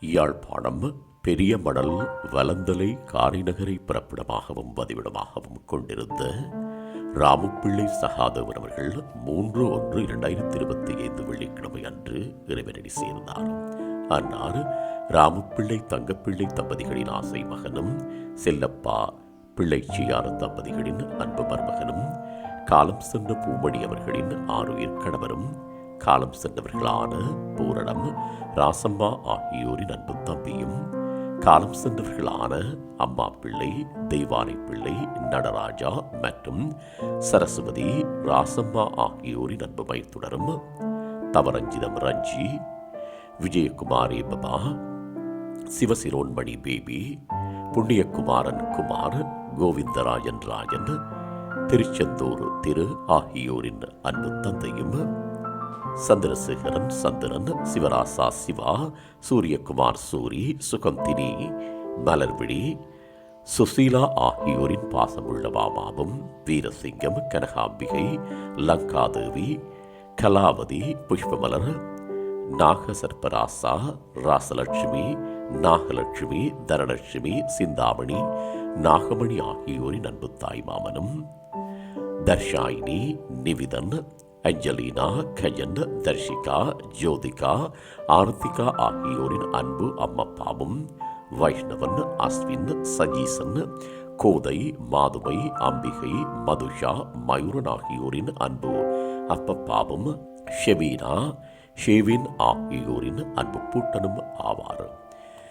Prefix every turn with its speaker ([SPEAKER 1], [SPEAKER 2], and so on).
[SPEAKER 1] யாழ்ப்பாணம் பெரிய மணல் வலந்தலை காரிநகரை பிறப்பிடமாகவும் பதிவிடமாகவும் கொண்டிருந்த ராமுப்பிள்ளை சகாதேவன் அவர்கள் மூன்று ஒன்று இரண்டாயிரத்தி இருபத்தி ஐந்து வெள்ளிக்கிழமை அன்று இறைவனடி சேர்ந்தார். அன்னார் ராமுப்பிள்ளை தங்கப்பிள்ளை தம்பதிகளின் ஆசை மகனும் செல்லப்பா பிள்ளைச்சியார் தம்பதிகளின் அன்பு மருமகனும் காலம் சென்ற பூமணி அவர்களின் ஆறுயிர் கணவரும் காலம் சென்றவர்களான பூரணம் ராசம்மா ஆகியோரின் அன்பு தம்பியும். காலம் சென்றவர்களான அம்மா பிள்ளை தெய்வானை பிள்ளை நடராஜா மற்றும் சரஸ்வதி ராசம்மா ஆகியோரின் அன்பு மைத்துடரும் தவரஞ்சிதம் ரஞ்சி விஜயகுமாரி பபா சிவசிரோன்மணி பேபி புண்ணியகுமாரன் குமார் கோவிந்தராஜன் ராஜன் திருச்செந்தூர் திரு ஆகியோரின் அன்பு தந்தையும். சந்திரசேகரன் சந்திரன் சிவராசா சிவா சூரியகுமார் சூரி சுகந்தினி மலர்விழி சுசீலா ஆகியோரின் பாசமுள்ள மாமாவும் வீரசிங்கம் கனகாம்பிகை லங்காதேவி கலாவதி புஷ்பமலர் நாகசர்பராசா ராசலட்சுமி நாகலட்சுமி தனலட்சுமி சிந்தாமணி நாகமணி ஆகியோரின் அன்பு தாய் மாமனும் தர்ஷாயினி நிவிதன் அஞ்சலினா கஜன் தர்ஷிகா ஜோதிகா ஆர்த்திகா ஆகியோரின் அன்பு அம்மப்பாவும் வைஷ்ணவன் அஸ்வின் சஜீசன் கோதை மாதுமை அம்பிகை மதுஷா மயூரன் ஆகியோரின் அன்பு அப்பப்பாவும் ஷெவீனா ஷேவின் ஆகியோரின் அன்பு பூட்டனும் ஆவார்.